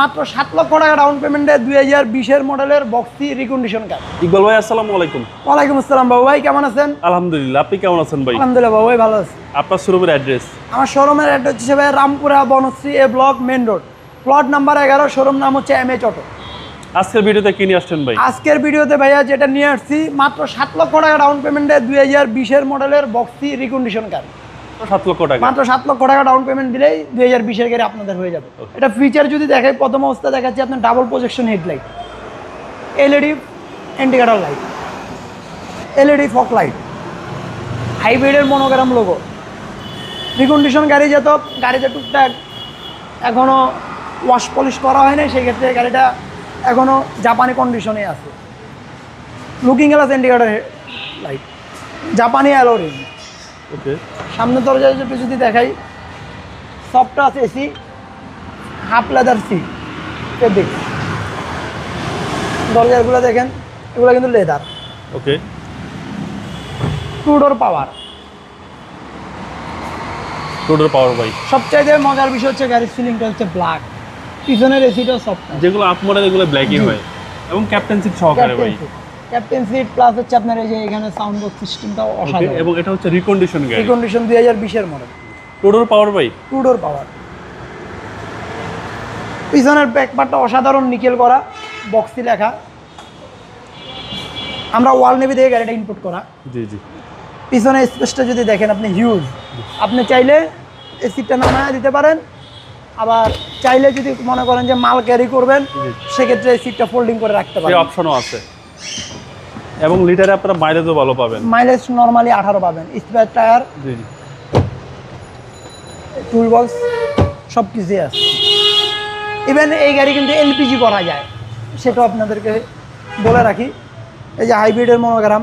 মাত্র সাত লক্ষ টাকা ডাউন পেমেন্টে দুই হাজার বিশের মডেলের বক্সি রিকন্ডিশন কার ইকবাল ভাই আসসালামু আলাইকুম। ওয়ালাইকুম আসসালাম বাবু ভাই কেমন আছেন? আলহামদুলিল্লাহ আপনি কেমন আছেন ভাই? আলহামদুলিল্লাহ বাবু ভাই ভালো আছি। আপনার শোরুমের অ্যাড্রেস আমার শোরুমের অ্যাড্রেস হিসেবে Rampura Banasree A block main road plot number এগারো শোরুম নাম হচ্ছে এম এইচ অটো আজকের ভিডিওতে কি নিয়ে আসছেন ভাই? আজকের ভিডিওতে ভাইয়া যেটা নিয়ে আসছি মাত্র সাত লক্ষ টাকা ডাউন পেমেন্টে দুই হাজার বিশের মডেলের বক্সি রিকন্ডিশন কার সাত লক্ষ টাকা। মাত্র সাত লক্ষ টাকা ডাউন পেমেন্ট দিলেই দুই হাজার বিশের গাড়ি আপনাদের হয়ে যাবে। এটা ফিচার যদি দেখে প্রথম অবস্থা দেখাচ্ছি আপনার double projection headlight LED indicator light LED fog light হাইব্রিডের monogram logo recondition গাড়ি যেত গাড়িতে টুকটাক এখনও ওয়াশ পলিশ করা হয় নাই সেক্ষেত্রে গাড়িটা এখনও জাপানি কন্ডিশনে আছে। লুকিং গ্লাস ইন্ডিকেটার লাইট জাপানি অ্যালোরিং ওকে সামনের দরজা যদি যদি দেখাই সফট আছে AC half leather seat fabric দরজাগুলো দেখেন এগুলো কিন্তু leather okay two door power total power ভাই। সবচাইতে মজার বিষয় হচ্ছে গাড়ির সিলিংটা হচ্ছে ব্ল্যাক পিছনের এসিটাও সফট যেগুলো আপ মডেল এগুলো ব্ল্যাকই। হয়। এবং ক্যাপ্টেন সিট সহকারে ভাই। ক্যাপ্টেন সিট প্লাস হচ্ছে আপনার এই যে এখানে সাউন্ড বক্স সিস্টেমটাও অসাধারণ। এবং এটা হচ্ছে রিকন্ডিশন গাড়ি কন্ডিশন দুই হাজার বিশের মডেল টোটাল পাওয়ার ভাই টু ডোর পাওয়ার পিছনের ব্যাকপারটা অসাধারণ নিকেল করা বক্সি লেখা। আমরা ওয়াল নেভি থেকে গাড়িটা ইনপুট করা। জি জি। পিছনে স্পেসটা যদি দেখেন আপনি হিউজ আপনি চাইলে এই সিটটা নামায় দিতে পারেন। আবার চাইলে যদি মনে করেন যে মাল ক্যারি করবেন সেক্ষেত্রে এই সিটটা ফোল্ডিং করে রাখতে পারেন। অপশনও আছে। এবং লিটারে আপনারা মাইলেজও ভালো পাবেন। মাইলেজ নরমালি আঠারো পাবেন। স্পেয়ার টায়ার জি জি। টুল বক্স সব কিছুই আছে। ইভেন এই গাড়ি কিন্তু এলপিজি করা যায়। সেটাও আপনাদেরকে বলে রাখি। এই যে হাইব্রিডের monogram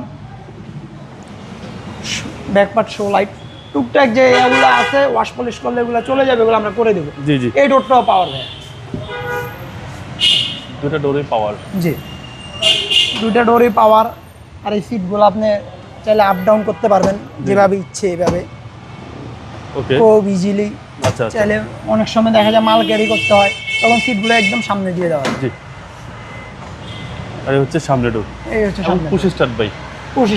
back part show light টুকটাক যে এগুলো আছে ওয়াশ পলিশ করলে এগুলো চলে যাবে এগুলো আমরা করে দেবো। জি জি। এই ডোরটাও পাওয়ার দেয়। দুটা ডোরই পাওয়ার জি। দুইটা ডোরই পাওয়ার আর এই সিটগুলো আপনি চাইলে আপ ডাউন করতে পারবেন যেভাবে ইচ্ছে এভাবে। খুব ইজিলি আচ্ছা আচ্ছা। চাইলে অনেক সময় দেখা যায় মাল ক্যারি করতে হয় তখন সিটগুলো একদম সামনে দিয়ে দেওয়া হয়। জি। আর হচ্ছে সামনে ডোর এই হচ্ছে সামনে পুশ স্টার্ট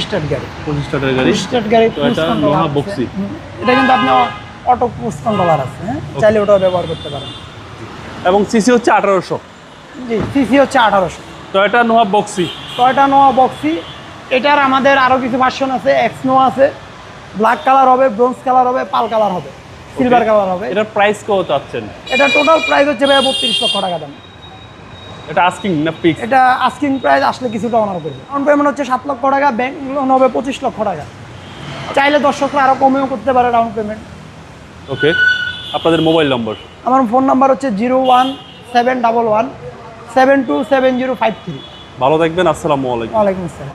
স্টার্ট গাড়ি পুশ স্টার্টের গাড়ি পুশ স্টার্ট গাড়ি তো এটা লোহা বক্সি। এটা কিন্তু আপনি অটো ক্রুজ কন্ট্রোলার আছে হ্যাঁ? চাইলে ওটাও ব্যবহার করতে পারেন। এবং সিসি হচ্ছে আঠারোশো। জি সিসি হচ্ছে আঠারোশো। এটা Noah boxy Toyota Noah boxy এটার আমাদের আরও কিছু ভার্সন আছে এক্সনো আছে ব্ল্যাক কালার হবে ব্রোঞ্জ কালার হবে পাল কালার হবে সিলভার কালার হবে। এটার প্রাইস কত চাচ্ছেন? এটা টোটাল প্রাইস হচ্ছে ভাই বত্রিশ লক্ষ টাকা দাম। এটা আস্কিং না ফিক্স এটা আস্কিং প্রাইস আসলে কিছুটা অনার করবে ডাউন পেমেন্ট হচ্ছে সাত লক্ষ টাকা ব্যাংক লোন হবে পঁচিশ লক্ষ টাকা। চাইলে দর্শকরা আরও কমেও করতে পারে ডাউন পেমেন্ট ওকে আপনাদের মোবাইল নম্বর আমার ফোন নাম্বার হচ্ছে zero one seven double one seven two seven zero five three. ভালো থাকবেন আসসালামু আলাইকুম। ওয়ালাইকুম আসসালাম।